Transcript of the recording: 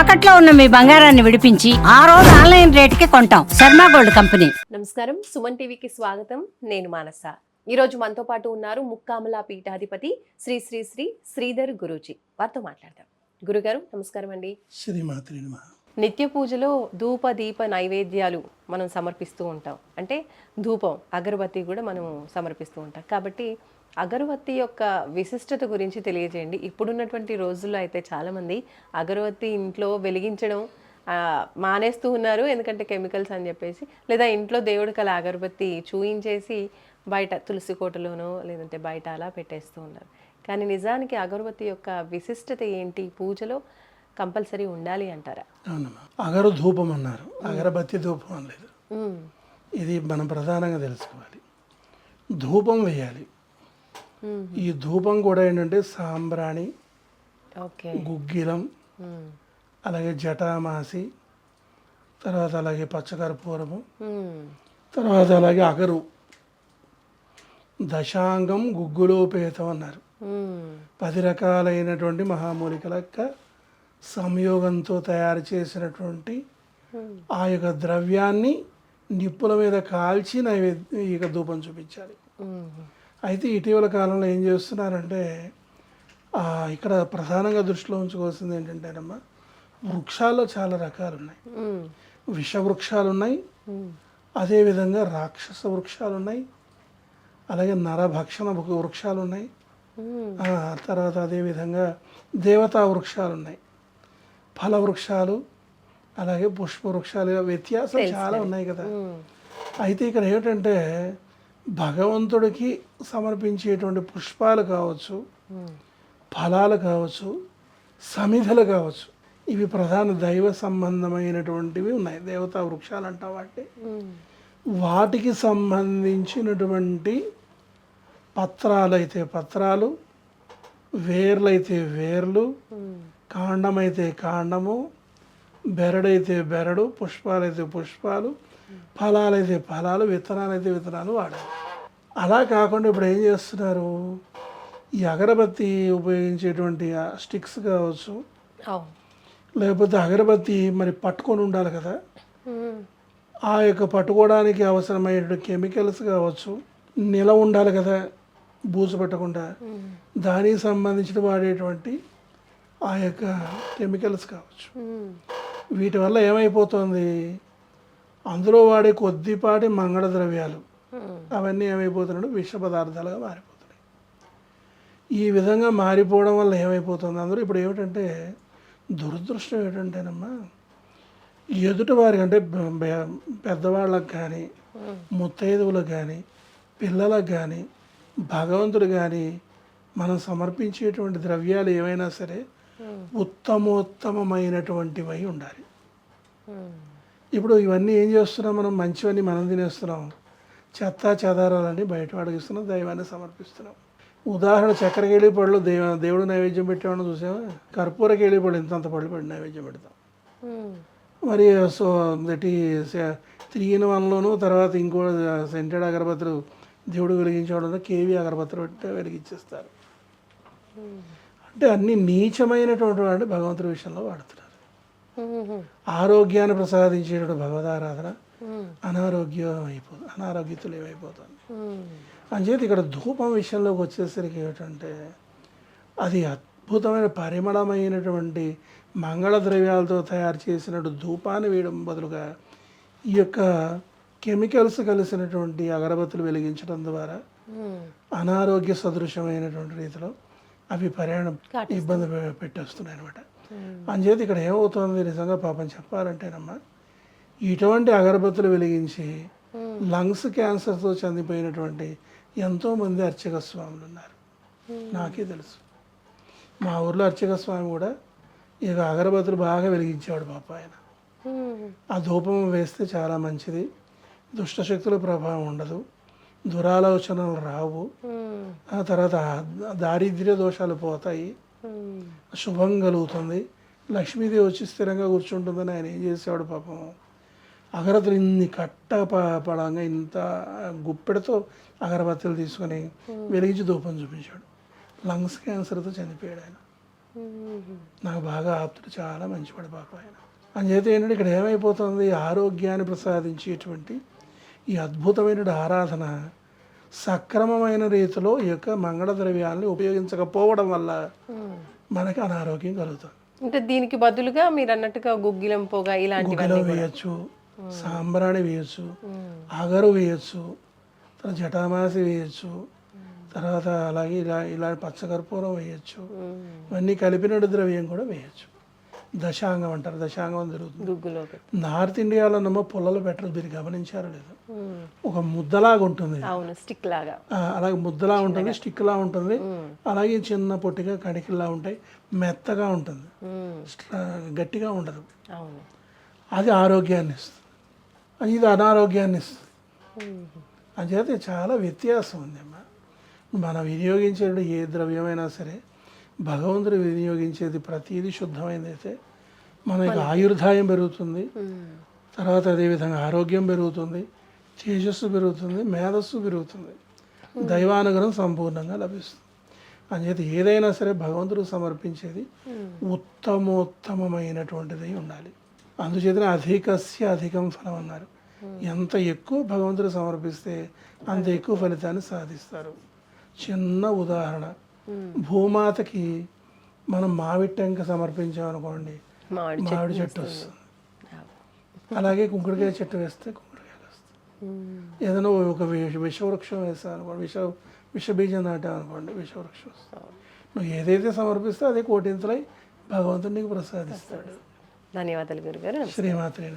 తాకట్లో ఉన్న మీ బంగారాన్ని విడిపించి ఆ రోజు ఆన్లైన్ రేటుకి కొంటాం. Sharma gold company. నమస్కారం. సుమన్ టీవీకి స్వాగతం. నేను మానస. ఈరోజు మనతో పాటు ఉన్నారు ముక్కామల పీఠాధిపతి శ్రీ శ్రీ శ్రీ శ్రీధర్ గురూజీ. వారితో మాట్లాడదాం. గురుగారు నమస్కారం అండి. నిత్య పూజలో ధూప దీప నైవేద్యాలు మనం సమర్పిస్తూ ఉంటాం. అంటే ధూపం అగరబత్తి కూడా మనం సమర్పిస్తూ ఉంటాం. కాబట్టి అగరబత్తి యొక్క విశిష్టత గురించి తెలియజేయండి. ఇప్పుడున్నటువంటి రోజుల్లో అయితే చాలామంది అగరబత్తి ఇంట్లో వెలిగించడం మానేస్తూ ఉన్నారు. ఎందుకంటే కెమికల్స్ అని చెప్పేసి లేదా ఇంట్లో దేవుడికి అలా అగరబత్తి చూయించేసి బయట తులసి కోటలోనో లేదంటే బయట అలా పెట్టేస్తూ ఉన్నారు. కానీ నిజానికి అగరబత్తి యొక్క విశిష్టత ఏంటి? పూజలో కంపల్సరీ ఉండాలి అంటారా? అవునమ్మా అగరు ధూపం అన్నారు. అగరబత్తి ధూపం అనలేదు. ఇది మనం ప్రధానంగా తెలుసుకోవాలి. ధూపం వేయాలి. ఈ ధూపం కూడా ఏంటంటే సాంబ్రాణి గుగ్గిలం. అలాగే జటామాసి తర్వాత అలాగే పచ్చకర్పూరము. తర్వాత అలాగే అగరు దశాంగం గుగ్గులోపేతం అన్నారు. పది రకాలైనటువంటి మహామూలికల యొక్క సంయోగంతో తయారు చేసినటువంటి. ఆ యొక్క ద్రవ్యాన్ని నిప్పుల మీద కాల్చి నైవేద్య ఇక ధూపం చూపించాలి. అయితే ఇటీవల కాలంలో ఏం చేస్తున్నారంటే ఇక్కడ ప్రధానంగా దృష్టిలో ఉంచుకోవాల్సింది ఏంటంటేనమ్మా వృక్షాల్లో చాలా రకాలు ఉన్నాయి. విష వృక్షాలు ఉన్నాయి. అదేవిధంగా రాక్షస వృక్షాలు ఉన్నాయి అలాగే నరభక్షణ వృక్షాలు ఉన్నాయి తర్వాత అదేవిధంగా దేవతా వృక్షాలు ఉన్నాయి ఫల వృక్షాలు అలాగే పుష్ప వృక్షాలు వ్యత్యాసం చాలా ఉన్నాయి కదా. అయితే ఇక్కడ ఏమిటంటే భగవంతుడికి సమర్పించేటువంటి పుష్పాలు కావచ్చు. ఫలాలు కావచ్చు సమిధలు కావచ్చు ఇవి ప్రధాన దైవ సంబంధమైనటువంటివి ఉన్నాయి దేవతా వృక్షాలు అంటాం మ్మ్. వాటికి సంబంధించినటువంటి పత్రాలైతే పత్రాలు వేర్లైతే వేర్లు. కాండమైతే కాండము బెరడైతే బెరడు పుష్పాలైతే పుష్పాలు ఫలాలైతే ఫలాలు విత్తనాలైతే విత్తనాలు వాడాలి. అలా కాకుండా ఇప్పుడు ఏం చేస్తున్నారు? ఈ అగరబత్తి ఉపయోగించేటువంటి స్టిక్స్ కావచ్చు. లేకపోతే అగరబత్తి మరి పట్టుకొని ఉండాలి కదా. ఆ యొక్క పట్టుకోవడానికి అవసరమైన కెమికల్స్ కావచ్చు నిల ఉండాలి కదా బూజు పెట్టకుండా. దానికి సంబంధించిన వాడేటువంటి ఆ యొక్క కెమికల్స్ కావచ్చు. వీటి వల్ల ఏమైపోతుంది? అందులో వాడే కొద్దిపాటి మంగళ ద్రవ్యాలు. అవన్నీ ఏమైపోతున్నాడు విష పదార్థాలుగా మారిపోతున్నాయి ఈ విధంగా మారిపోవడం వల్ల ఏమైపోతుంది అందరూ ఇప్పుడు ఏమిటంటే దురదృష్టం ఏంటంటేనమ్మా ఎదుటి వారికి అంటే పెద్దవాళ్ళకి కానీ. ముత్తైదువులకు కానీ పిల్లలకు కానీ భగవంతుడు కానీ మనం సమర్పించేటువంటి ద్రవ్యాలు ఏవైనా సరే మ్మ్. ఉత్తమోత్తమమైనటువంటివై ఉండాలి. ఇప్పుడు ఇవన్నీ ఏం చేస్తున్నాం మనం మంచివన్నీ మనం తినేస్తున్నాం చెత్త చెదారాలన్నీ బయట అడిగిస్తున్నాం దైవాన్ని సమర్పిస్తున్నాం ఉదాహరణ చక్కెరకేళి పళ్ళు దేవ దేవుడు నైవేద్యం పెట్టేవాడిని చూసావా కర్పూర కేళి పళ్ళు ఇంతంత పళ్ళు పెట్టి నైవేద్యం పెడతాం. మరి సో దటి త్రీ ఇన్ వన్లోను తర్వాత ఇంకో సెంటెడ్ అగరబత్తులు దేవుడు వెలిగించడం కేవీ అగరబత్తులు పెట్టి వెలిగించేస్తారు. అంటే అన్ని నీచమైనటువంటి వాడిని భగవంతుడి విషయంలో వాడుతున్నారు. ఆరోగ్యాన్ని ప్రసాదించేటువంటి భగవదారాధన. అనారోగ్యం అయిపోతుంది అనారోగ్యతులు ఏమైపోతుంది. అంచేత ఇక్కడ ధూపం విషయంలోకి వచ్చేసరికి ఏమిటంటే అది అద్భుతమైన పరిమళమైనటువంటి మంగళ ద్రవ్యాలతో తయారు చేసినట్టు ధూపాన్ని వేయడం బదులుగా ఈ యొక్క కెమికల్స్ కలిసినటువంటి అగరబత్తులు వెలిగించడం ద్వారా. అనారోగ్య సదృశమైనటువంటి రీతిలో అవి ప్రయాణం. ఇబ్బంది పెట్టేస్తున్నాయి అనమాట మ్మ్. ఇక్కడ ఏమవుతుంది నిజంగా పాపం చెప్పాలంటేనమ్మా ఇటువంటి అగరబత్తులు వెలిగించి లంగ్స్ క్యాన్సర్తో చనిపోయినటువంటి ఎంతోమంది అర్చక స్వాములు ఉన్నారు. నాకే తెలుసు. మా ఊర్లో అర్చక స్వామి కూడా ఇక అగరబత్తులు బాగా వెలిగించేవాడు పాప ఆయన. ఆ ధూపం వేస్తే చాలా మంచిది. దుష్టశక్తుల ప్రభావం ఉండదు. దురాలోచనలు రావు. ఆ తర్వాత దారిద్ర్య దోషాలు పోతాయి. శుభం కలుగుతుంది. లక్ష్మీదేవి వచ్చి స్థిరంగా కూర్చుంటుందని ఆయన ఏం చేసేవాడు పాపం? అగరత్తులు ఇన్ని కట్ట పడంగా ఇంత గుప్పెడతో అగరబత్తులు తీసుకొని వెలిగించి ధూపం చూపించాడు. లంగ్స్ క్యాన్సర్తో చనిపోయాడు ఆయన. నాకు బాగా ఆప్తుడు చాలా మంచివాడు పాప ఆయన. అంచేత ఏంటంటే ఇక్కడ ఏమైపోతుంది? ఆరోగ్యాన్ని ప్రసాదించేటువంటి ఈ అద్భుతమైన ఆరాధన సక్రమమైన రీతిలో ఈ యొక్క మంగళ ద్రవ్యాలని ఉపయోగించకపోవడం వల్ల మనకి అనారోగ్యం కలుగుతుంది. అంటే దీనికి బదులుగా మీరు అన్నట్టుగా గుగ్గిలం పొగ గుగ్గిలో వేయచ్చు సాంబ్రాణి వేయచ్చు అగరు వేయచ్చు తర్వాత జటామాసి వేయచ్చు తర్వాత అలాగే ఇలా ఇలా పచ్చకర్పూరం వేయచ్చు ఇవన్నీ కలిపినట్టు ద్రవ్యం కూడా వేయచ్చు. దశాంగం అంటారు. దశాంగం జరుగుతుంది నార్త్ ఇండియాలోనేమో పుల్లలు పెట్టరు మీరు గమనించారో లేదు. ఒక ముద్దలాగా ఉంటుంది. స్టిక్ లాగా. అలాగే ముద్దలా ఉంటుంది స్టిక్లా ఉంటుంది. అలాగే చిన్న పొట్టిగా కడికిలా ఉంటాయి మెత్తగా ఉంటుంది. గట్టిగా ఉండదు. అది ఆరోగ్యాన్ని ఇస్తుంది. ఇది అనారోగ్యాన్ని ఇస్తుంది. అంచేత చాలా వ్యత్యాసం ఉందమ్మా. మనం వినియోగించే ఏ ద్రవ్యమైనా సరే భగవంతుడు వినియోగించేది ప్రతిదీ శుద్ధమైనదైతే మనకి ఆయుర్దాయం పెరుగుతుంది. తర్వాత అదేవిధంగా ఆరోగ్యం పెరుగుతుంది. తేజస్సు పెరుగుతుంది. మేధస్సు పెరుగుతుంది. దైవానుగ్రహం సంపూర్ణంగా లభిస్తుంది. అంచేత ఏదైనా సరే భగవంతుడు సమర్పించేది ఉత్తమోత్తమమైనటువంటిది ఉండాలి. అందుచేతనే అధికస్య అధికం ఫలం అన్నారు. ఎంత ఎక్కువ భగవంతుడు సమర్పిస్తే అంత ఎక్కువ ఫలితాన్ని సాధిస్తారు. చిన్న ఉదాహరణ. భూమాతకి మనం మామిడి టెంక సమర్పించామనుకోండి మామిడి చెట్టు వస్తుంది. అలాగే కుంకుడుకాయ చెట్టు వేస్తే కుంకుడుకాయలు వస్తాయి. ఏదైనా ఒక విష- విషవృక్షం వేస్తాం అనుకోండి విష విషబీజం నాటాం అనుకోండి విషవృక్షం వస్తుంది. నువ్వు ఏదైతే సమర్పిస్తే అదే కోటింతలై భగవంతుడు నీకు ప్రసాదిస్తాడు. ధన్యవాదాలు గురుగారు. శ్రీమాత్రే